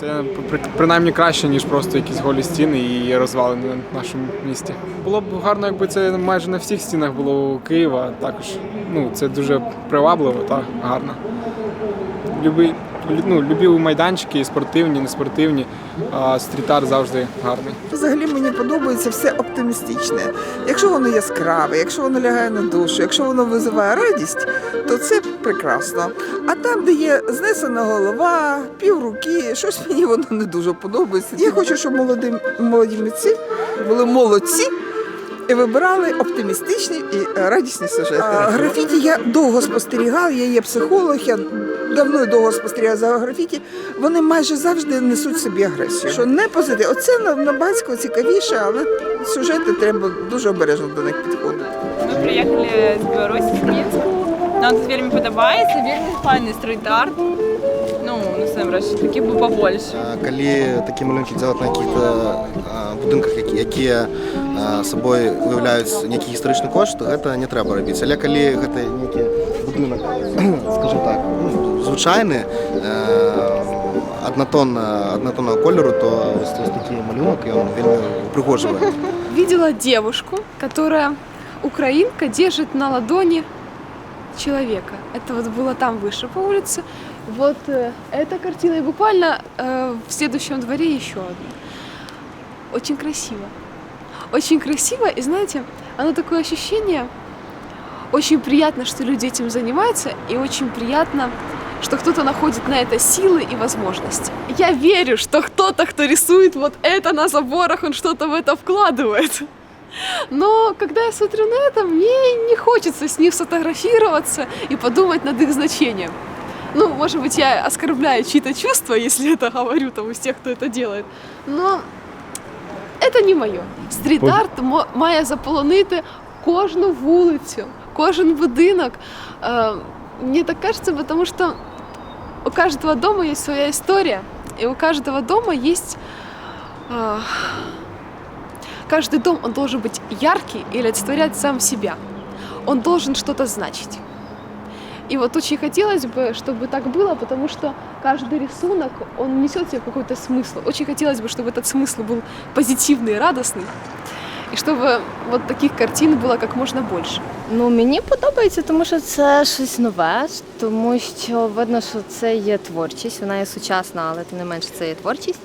Це при- принаймні краще, ніж просто якісь голі стіни і розвалини на нашому місті. Було б гарно, якби це майже на всіх стінах було у Києва. Також ну, це дуже привабливо та гарно. Любі, ну, любі майданчики, і спортивні, неспортивні, а стріт-арт завжди гарний. Взагалі мені подобається все оптимістичне. Якщо воно яскраве, якщо воно лягає на душу, якщо воно визиває радість, то це прекрасно. А там, де є знесена голова, півруки, щось мені воно не дуже подобається. Я хочу, щоб молоді, молоді митці були молодці. І вибирали оптимістичні і е, радісні сюжети. А, графіті я довго спостерігав, я є психолог, я давно і довго спостерігаю за графіті. Вони майже завжди несуть собі агресію. Що не позитив. Оце на, на Бацьку цікавіше, але сюжети треба дуже обережно до них підходити. Ми приїхали з Білорусі, з Мінську. Нам тут вельми подобається, вельми файний стріт-арт Ну, насамрэч, такі б побольше. А, Калі такі малюнки делать на якихось будинках, які, які а, собою уявляють некий історичний кошт, то гэта не трэба рабіць. Але калі гэта нейкі будынак, скажем так, ну, звычайны, э, аднатонна, аднатонного колеру, то ось, ось такі малюнок ён вельмі упрыгожвае. видела девушку, которая украинка держит на ладони человека. Это вот было там выше по улице. Вот э, эта картина и буквально э, в следующем дворе еще одна. Очень красиво. Очень красиво, и знаете, оно такое ощущение, очень приятно, что люди этим занимаются, и очень приятно, что кто-то находит на это силы и возможности. Я верю, что кто-то, кто рисует вот это на заборах, он что-то в это вкладывает. Но когда я смотрю на это, мне не хочется с ним сфотографироваться и подумать над их значением. Ну, может быть, я оскорбляю чьи-то чувства, если это говорю там из тех, кто это делает. Но это не моє. Стріт-арт мо- має заполонити кожну вулицю, кожен будинок. Е, Мені так кажется, потому что у каждого дома есть своя история, и у каждого дома есть... а, Каждый дом, он должен быть яркий и олицетворять сам себя. Он должен что-то значить. И вот очень хотелось бы, чтобы так было, потому что каждый рисунок, он несет в себе какой-то смысл. Очень хотелось бы, чтобы этот смысл был позитивный и радостный. И чтобы вот таких картин было как можно больше. Ну, мені подобається, тому що це щось нове, тому що видно, що це є творчість, вона є сучасна, але тим не менше це є творчість.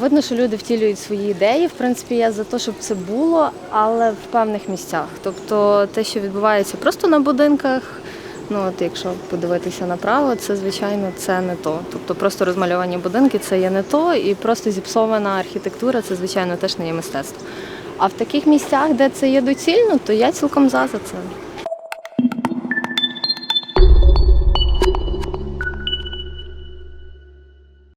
Видно, що люди втілюють свої ідеї. В принципі, я за те, щоб це було, але в певних місцях. Тобто те, що відбувається просто на будинках, ну от якщо подивитися направо, це звичайно це не то. Тобто просто розмальовані будинки це є не то, і просто зіпсована архітектура це, звичайно, теж не є мистецтво. А в таких місцях, де це є доцільно, то я цілком за за це.